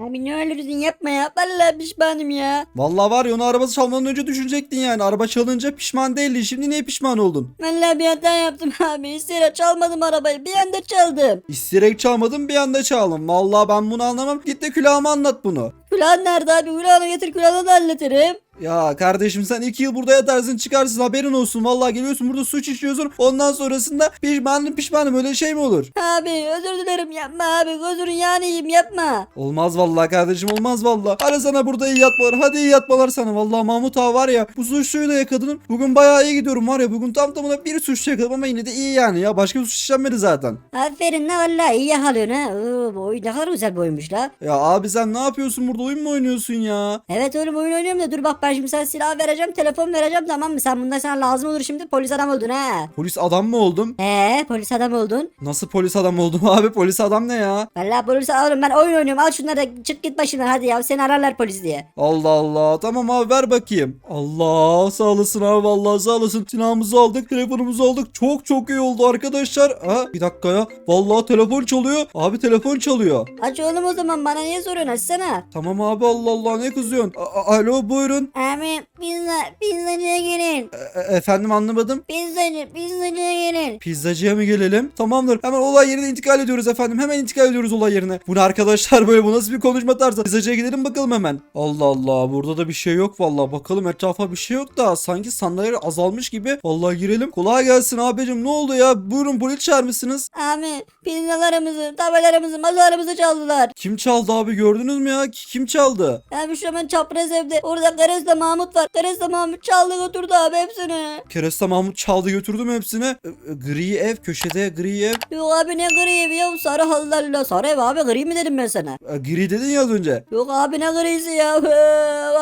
Abi ne olursun yapma ya. Vallahi pişmanım ya. Vallahi var ya onu arabası çalmadan önce düşünecektin yani. Araba çalınca pişman değildin. Şimdi niye pişman oldun? Vallahi bir hata yaptım abi. İsteyerek çalmadım arabayı. Bir anda çaldım. İsteyerek çalmadın bir anda çaldın. Vallahi ben bunu anlamam. Git de külahıma anlat bunu. Külahın nerede abi? Külahını getir külahını da hallederim. Ya kardeşim sen iki yıl burada yatarsın çıkarsın haberin olsun. Vallahi geliyorsun burada suç işliyorsun. Ondan sonrasında pişmanım pişmanım öyle şey mi olur? Abi özür dilerim yapma abi. Gözünün yanıyım yapma. Olmaz vallahi kardeşim olmaz vallahi. Hadi sana burada iyi yatmalar. Hadi iyi yatmalar sana. Vallahi Mahmut ağa var ya bu suçluyu da yakaladım. Bugün bayağı iyi gidiyorum var ya. Bugün tam tamına bir suçlu yakaladım ama yine de iyi yani ya. Başka bir suç işlenmedi zaten. Aferin la vallahi iyi yakalıyorsun ha. Oo, bu oyun ne kadar güzel bir oyunmuş la. Ya abi sen ne yapıyorsun burada oyun mu oynuyorsun ya? Evet oğlum oyun oynuyorum da dur bak ben şimdi sana silah vereceğim telefon vereceğim tamam mı? Sen bundan sana lazım olur şimdi polis adam oldun ha. Polis adam mı oldum? Ee polis adam oldun. Nasıl polis adam oldum abi? Polis adam ne ya? Vallahi polis oğlum ben oyun oynuyorum al şunları da çık git başımdan hadi ya seni ararlar polis diye. Allah Allah. Tamam abi ver bakayım. Allah sağ olasın abi vallahi sağ olasın. Silahımızı aldık, telefonumuzu aldık. Çok çok iyi oldu arkadaşlar. Ha bir dakika ya. Vallahi telefon çalıyor. Abi telefon çalıyor. Aç oğlum o zaman bana niye soruyorsun açsana. Tamam abi Allah Allah ne kızıyorsun? A- a- Alo buyurun. Abi pizza pizzacıya gelin. E- e- efendim anlamadım. Pizzacı pizzacıya gelin. Pizzacıya mı gelelim? Tamamdır. Hemen olay yerine intikal ediyoruz efendim. Hemen intikal ediyoruz olay yerine. Bu ne arkadaşlar böyle bu nasıl bir konuşma tarzı? Pizzacıya gidelim bakalım hemen. Allah Allah burada da bir şey yok vallahi. Bakalım etrafa bir şey yok da sanki sandalyeler azalmış gibi. Vallahi girelim. Kolay gelsin abicim. Ne oldu ya? Buyurun polis çağırmışsınız. Abi pizzalarımızı tabelarımızı masalarımızı çaldılar. Kim çaldı abi gördünüz mü ya? Ki- Kim çaldı? Abi şu an çapraz evde. Orada Kares'le Mahmut var. Kares'le Mahmut çaldı götürdü abi hepsini. Kereste Mahmut çaldı götürdü mü hepsini? E, e, Gri ev köşede gri ev. Yok abi ne gri evi ya sarı halılarla. Sarı ev abi gri mi dedim ben sana. E, Gri dedin ya az önce. Yok abi ne grisi ya.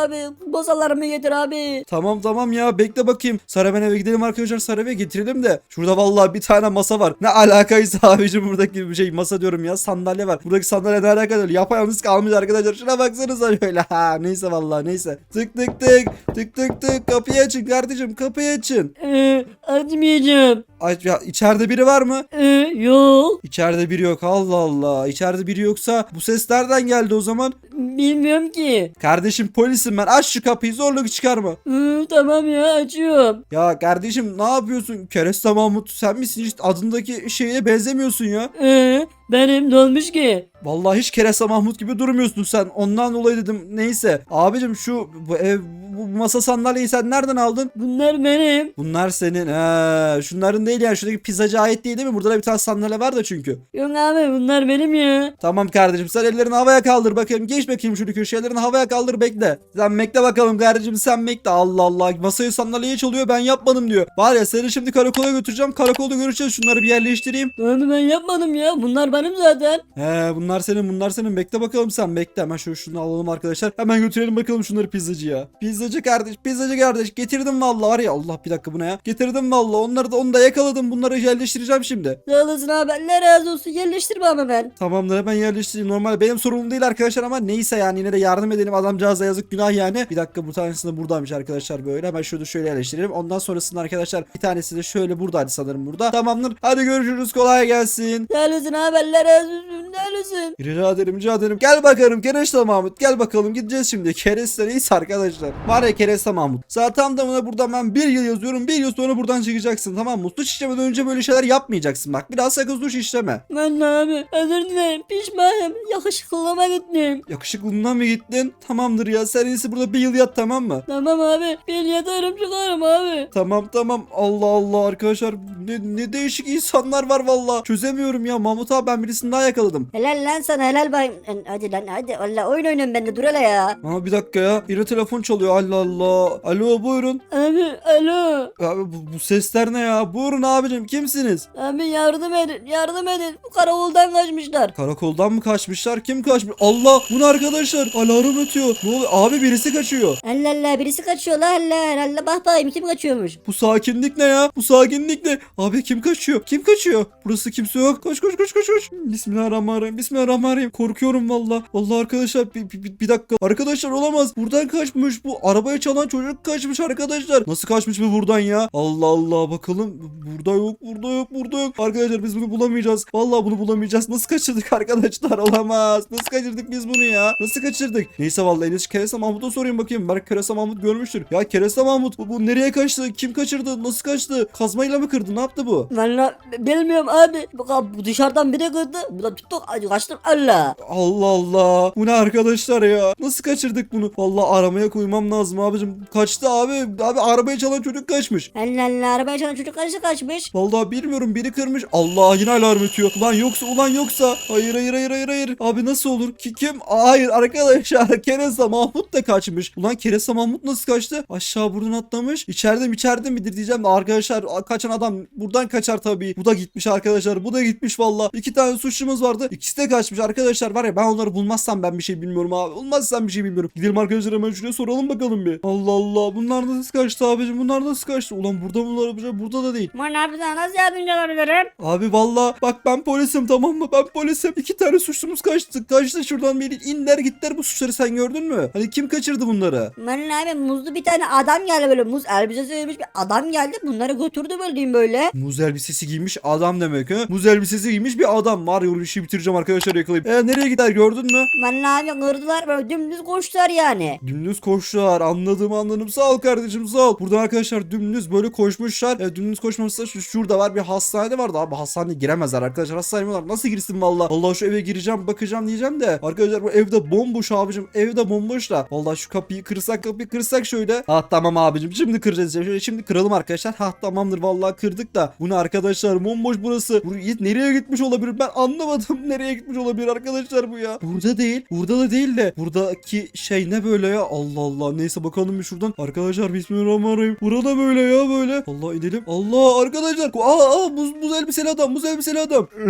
abi masalarımı getir abi. Tamam tamam ya bekle bakayım. Sarıben eve gidelim arkadaşlar Sarıben'e getirelim de. Şurada vallahi bir tane masa var. Ne alakaysa abicim buradaki bir şey masa diyorum ya sandalye var. Buradaki sandalye ne alakalı? Yapayalnız kalmış arkadaşlar. Şuna baksanıza şöyle. Ha neyse vallahi neyse. Tık tık tık. Tık tık tık. Kapıyı açın kardeşim kapıyı açın. Ee, açmayacağım. Aç ya içeride biri var mı? Ee, yok. İçeride biri yok. Allah Allah. İçeride biri yoksa bu ses nereden geldi o zaman? Bilmiyorum ki. Kardeşim polisim ben. Aç şu kapıyı zorluk çıkarma. Hı, tamam ya açıyorum. Ya kardeşim ne yapıyorsun? Kereste Mahmut sen misin? Hiç adındaki şeye benzemiyorsun ya. Ee, benim ne olmuş ki? Vallahi hiç Kereste Mahmut gibi durmuyorsun sen. Ondan dolayı dedim. Neyse. Abicim şu bu ev bu masa sandalyeyi sen nereden aldın? Bunlar benim. Bunlar senin. He, şunların değil yani. Şuradaki pizzacı ait değil değil mi? Burada da bir tane sandalye var da çünkü. Yok abi bunlar benim ya. Tamam kardeşim sen ellerini havaya kaldır bakayım. Geç bakayım şunu köşeye ellerini havaya kaldır bekle. Sen bekle bakalım kardeşim sen bekle. Allah Allah masayı sandalyeyi çalıyor ben yapmadım diyor. Var ya seni şimdi karakola götüreceğim. Karakolda görüşeceğiz şunları bir yerleştireyim. Onu ben yapmadım ya. Bunlar benim zaten. He bunlar senin bunlar senin bekle bakalım sen bekle hemen şunu alalım arkadaşlar hemen götürelim bakalım şunları pizzacıya pizzacı kardeş pizzacı kardeş getirdim vallahi var ya Allah bir dakika buna ya getirdim vallahi onları da onu da yakaladım bunları yerleştireceğim şimdi Sağ olasın abi. Allah razı olsun. Yerleştirme ama ben. Tamamdır hemen yerleştireyim normal benim sorunum değil arkadaşlar ama neyse yani yine de yardım edelim adamcağıza yazık günah yani bir dakika bu tanesi de buradaymış arkadaşlar böyle hemen şurada şöyle yerleştirelim ondan sonrasında arkadaşlar bir tanesi de şöyle buradaydı sanırım burada tamamdır hadi görüşürüz kolay gelsin Sağ olasın abi. Allah razı olsun. Sağ olasın. Rica ederim rica ederim. Gel bakalım Kereste Mahmut. Gel bakalım gideceğiz şimdi. Kereste reis arkadaşlar. Var ya Kereste Mahmut. Saat tam tamına buradan ben bir yıl yazıyorum. Bir yıl sonra buradan çıkacaksın tamam mı? Suç işlemeden önce böyle şeyler yapmayacaksın bak. Biraz sakın suç işleme. Ben de abi. Özür dilerim. Pişmanım. Yakışıklılığıma gittim. Yakışıklılığına mı gittin? Tamamdır ya. Sen en iyisi burada bir yıl yat tamam mı? Tamam abi. Ben yatarım çıkarım abi. Tamam tamam. Allah Allah arkadaşlar. Ne, ne değişik insanlar var valla. Çözemiyorum ya. Mahmut abi ben birisini daha yakaladım. Helal lan sana helal bay. Lan Hadi lan hadi. Allah oyun oynuyorum ben de dur hele ya. Ama bir dakika ya. Yine telefon çalıyor. Allah Allah. Alo buyurun. Abi alo. Abi bu, bu sesler ne ya? Buyurun abicim kimsiniz? Abi yardım edin. Yardım edin. Bu karakoldan kaçmışlar. Karakoldan mı kaçmışlar? Kim kaçmış? Allah! Bu ne arkadaşlar? Alarm ötüyor. Ne oluyor? Abi birisi kaçıyor. Allah Allah birisi kaçıyor la Allah. Allah bak bakayım kim kaçıyormuş. Bu sakinlik ne ya? Bu sakinlik ne? Abi kim kaçıyor? Kim kaçıyor? Burası kimse yok. Koş koş koş koş koş. Bismillahirrahmanirrahim. Bismillahirrahmanirrahim. Korkuyorum valla. Vallahi arkadaşlar bir, bir, bir dakika. Arkadaşlar olamaz. Buradan kaçmış bu. Arabaya çalan çocuk kaçmış arkadaşlar. Nasıl kaçmış bu buradan ya? Allah Allah bakalım. Burada yok burada yok burada yok. Arkadaşlar biz bunu bulamayacağız. Vallahi bunu bulamayacağız. Nasıl kaçırdık arkadaşlar? Olamaz. Nasıl kaçırdık biz bunu ya? Nasıl kaçırdık? Neyse vallahi en iyisi Keresa Mahmut'a sorayım bakayım. Belki Keresa Mahmut görmüştür. Ya Keresa Mahmut bu, bu nereye kaçtı? Kim kaçırdı? Nasıl kaçtı? Kazmayla mı kırdı? Ne yaptı bu? Valla bilmiyorum abi. Bu, bu dışarıdan biri kırdı. Bu da tuttuk kaçtık Allah. Allah Allah. Bu ne arkadaşlar ya? Nasıl kaçırdık bunu? Vallahi aramaya koymam lazım abicim. Kaçtı abi. Abi arabayı çalan çocuk kaçmış. Allah Allah arabaya çalan çocuk kaçtı kaçmış. Vallahi bilmiyorum biri kırmış. Allah yine alarm ötüyor. Ulan yoksa ulan yoksa. Hayır hayır hayır hayır hayır. Abi nasıl olur? Ki kim? Hayır arkadaşlar. Keresa Mahmut da kaçmış. Ulan Keresa Mahmut nasıl kaçtı? Aşağı buradan atlamış. İçeride mi içeride midir diyeceğim de arkadaşlar kaçan adam buradan kaçar tabii. Bu da gitmiş arkadaşlar. Bu da gitmiş valla. İki tane suçlumuz vardı. İkisi de kaçmış arkadaşlar. Var ya ben onları bulmazsam ben bir şey bilmiyorum abi. Bulmazsam bir şey bilmiyorum. Gidelim arkadaşlar hemen şuraya soralım bakalım bir. Allah Allah. Bunlar nasıl kaçtı abicim? Bunlar nasıl kaçtı? Ulan burada bunlar burada da değil. Ben abi sana nasıl yardımcı olabilirim? Abi valla bak ben polisim tamam mı? Ben polisim. İki tane suçlumuz kaçtı. Kaçtı şuradan biri inler gittiler bu suçları sen gördün mü? Hani kim kaçırdı bunları? Valla abi muzlu bir tane adam geldi böyle muz elbisesi giymiş bir adam geldi bunları götürdü böyle diyeyim böyle. Muz elbisesi giymiş adam demek ha? Muz elbisesi giymiş bir adam. Var o işi bitireceğim arkadaşlar yakalayıp. E nereye gider gördün mü? Valla abi kırdılar böyle dümdüz koştular yani. Dümdüz koştular. Anladım anladım. Sağ ol kardeşim sağ ol. Buradan arkadaşlar dümdüz böyle koşmuşlar. E, dümdüz koşmamışsa şu, şurada var bir hastane vardı abi. Hastaneye giremezler arkadaşlar. Hastaneye var. Nasıl girsin valla? Valla şu eve gireceğim bakacağım diyeceğim de. Arkadaşlar bu evde bomboş abicim. Evde bomboş da. Valla şu kapıyı kırsak kapıyı kırsak şöyle. Ha tamam abicim. Şimdi kıracağız. Şöyle şimdi kıralım arkadaşlar. Ha tamamdır valla kırdık da. Bu ne arkadaşlar? Bomboş burası. Buraya nereye gitmiş olabilir? Ben anlamadım. Nereye gitmiş olabilir arkadaşlar bu ya? Burada değil. Burada da değil de. Buradaki şey ne böyle ya? Allah Allah. Neyse bakalım bir şuradan. Arkadaşlar bismillahirrahmanirrahim. Burada böyle ya böyle. Allah inelim. Allah arkadaşlar. Aa, aa buz, buz elbiseli adam. Buz elbiseli adam. Eee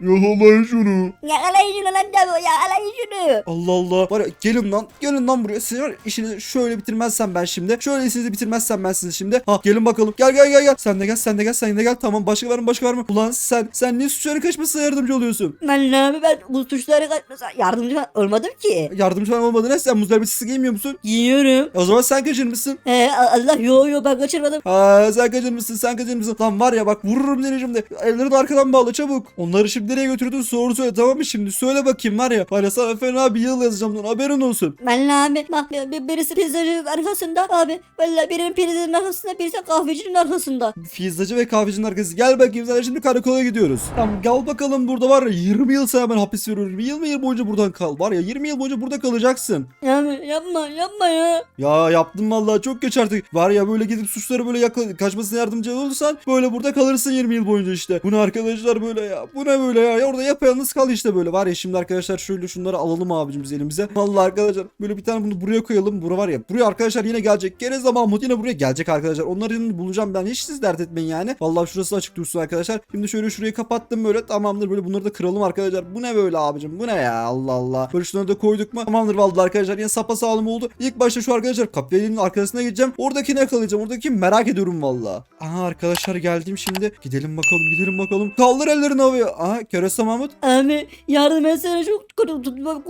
yakalayın şunu. Yakalayın şunu lan da yakalayın şunu. Allah Allah. Var ya gelin lan. Gelin lan buraya. Siz var ya, işinizi şöyle bitirmezsem ben şimdi. Şöyle işinizi bitirmezsem ben sizi şimdi. Ha gelin bakalım. Gel gel gel gel. Sen de gel sen de gel sen de gel. Tamam başka var mı başka var mı? Ulan sen sen niye suçların kaçmasına yardımcı oluyorsun? Valla abi ben bu suçları kaçmasa yardımcı olmadım ki. Yardımcı falan olmadı ne? Sen muz elbisesi giymiyor musun? Yiyorum. E, o zaman sen kaçırmışsın. He Allah yo yo ben kaçırmadım. Ha sen kaçırmışsın sen kaçırmışsın. Lan var ya bak vururum seni şimdi. Elleri de arkadan bağla çabuk. Onları şimdi nereye götürdün soru söyle tamam mı şimdi? Söyle bakayım var ya. Ya sana fena bir yıl yazacağım lan haberin olsun. Valla abi bak bir- bir- birisi pizzacının arkasında abi. Valla birinin pizzacının arkasında birisi kahvecinin arkasında. Pizzacı ve kahvecinin arkası. Gel bakayım sana şimdi karakola gidiyoruz. Tamam gel bakalım burada var ya 20 yıl sana ben hapis veriyorum. 20 yıl boyunca buradan kal. Var ya 20 yıl boyunca burada kalacaksın. Abi yapma yapma ya. Ya yaptım vallahi çok geç artık. Var ya böyle gidip suçları böyle yakala- kaçmasına yardımcı olursan böyle burada kalırsın 20 yıl boyunca işte. Bu ne arkadaşlar böyle ya? Bu ne böyle ya? ya orada yapayalnız kal işte böyle. Var ya şimdi arkadaşlar şöyle şunları alalım abicim biz elimize. Vallahi arkadaşlar böyle bir tane bunu buraya koyalım. Bura var ya. Buraya arkadaşlar yine gelecek. Gereza Mahmut yine buraya gelecek arkadaşlar. Onları bulacağım ben. Hiç siz dert etmeyin yani. Vallahi şurası açık dursun arkadaşlar. Şimdi şöyle şurayı kapattım böyle. Tamamdır böyle bunları da kıralım arkadaşlar. Bu ne böyle abicim? Bu ne ya? Allah Allah. Böyle şunları da koyduk mu? Tamamdır vallahi arkadaşlar. Yine sapasağlam oldu. İlk başta şu arkadaşlar kapyanın arkasına gideceğim. Oradakini yakalayacağım. Oradaki merak ediyorum vallahi. Aha arkadaşlar geldim şimdi. Gidelim bakalım gidelim bakalım. Kaldır ellerini havaya. Aha Keresa Mahmut. Abi yardım etsene çok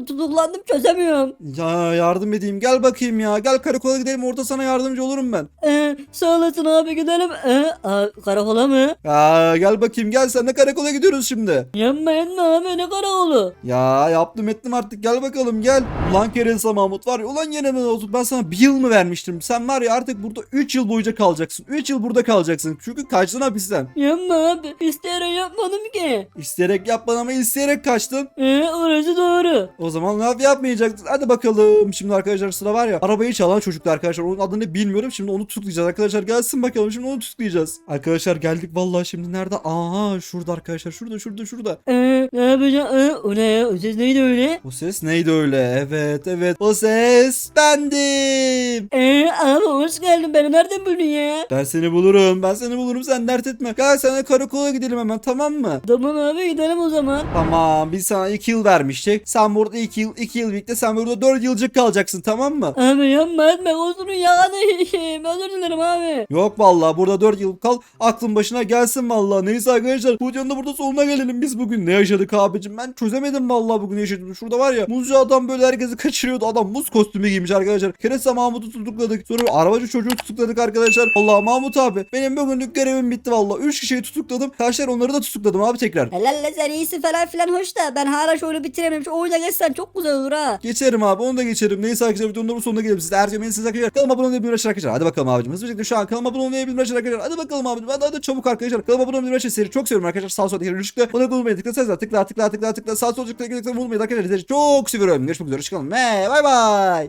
tutuklandım çözemiyorum. Ya yardım edeyim. Gel bakayım ya. Gel karakola gidelim. Orada sana yardımcı olurum ben. Ee, sağ olasın abi gidelim. Ee, aa, karakola mı? Ya gel bakayım gel. Sen de karakola gidiyoruz şimdi. Yapma etme abi ne karakolu? Ya yaptım ettim artık gel bakalım gel. Ulan Keresa Mahmut var ya ulan yine ne oldu ben sana bir yıl mı vermiştim? Sen var ya artık burada 3 yıl boyunca kalacaksın. 3 yıl burada kalacaksın. Çünkü kaçtın hapisten. Yapma abi isteyerek yapmadım ki. İsteyerek yapmadın ama isteyerek kaçtın. Ee, orası doğru. O zaman laf yapmayacaktın. Hadi bakalım. Şimdi arkadaşlar sıra var ya. Arabayı çalan çocuklar arkadaşlar. Onun adını bilmiyorum. Şimdi onu tutuklayacağız arkadaşlar. Gelsin bakalım. Şimdi onu tutuklayacağız. Arkadaşlar geldik vallahi şimdi nerede? Aha şurada arkadaşlar. Şurada şurada şurada. Ee, ne yapacağım? Ee, o ne ya? O ses neydi öyle? O ses neydi öyle? Evet evet. O ses bendim. Ee, abi hoş geldin. Beni nereden buldun ya? Ben seni bulurum. Ben seni bulurum. Sen dert etme. Gel sana karakola gidelim hemen tamam mı? Tamam abi gidelim o zaman. Tamam. Biz sana 2 yıl vermiştik. Sen burada 2 yıl 2 yıl birlikte sen burada 4 yılcık kalacaksın tamam mı? Abi yapma etme. Olsunun yalanı. Özür dilerim abi. Yok vallahi burada 4 yıl kal. Aklın başına gelsin vallahi. Neyse arkadaşlar. Bu videonun da burada sonuna gelelim. Biz bugün ne yaşadık abicim? Ben çözemedim vallahi bugün yaşadım. Şurada var ya muzcu adam böyle herkesi kaçırıyordu. Adam muz kostümü giymiş arkadaşlar. Keres Polise Mahmut'u tutukladık. Sonra arabacı çocuğu tutukladık arkadaşlar. Allah Mahmut abi benim bugünlük görevim bitti valla. 3 kişiyi tutukladım. Kaçlar onları da tutukladım abi tekrar. Helal lan sen iyisin falan filan hoş da ben hala şu oyunu bitiremedim. Şu oyuna geçsen çok güzel olur ha. Geçerim abi onu da geçerim. Neyse arkadaşlar videonun da sonuna gelelim. Siz de her şey beni siz arkadaşlar. Kanalıma abone olmayı bildirim arkadaşlar. Hadi bakalım abicim. Hızlı bir şekilde şu an kanalıma abone olmayı bildirim arkadaşlar. Hadi bakalım abicim. Hadi hadi çabuk arkadaşlar. Kanalıma abone olmayı bildirim seri çok seviyorum arkadaşlar. Sağ sol tekrar ışıkla. Ona unutmayın. Tıklasanıza tıkla tıkla tıkla tıkla. Sağ sol tıkla tıkla unutmayın arkadaşlar. Çok seviyorum. Görüşmek üzere. Çıkalım. Bay bay.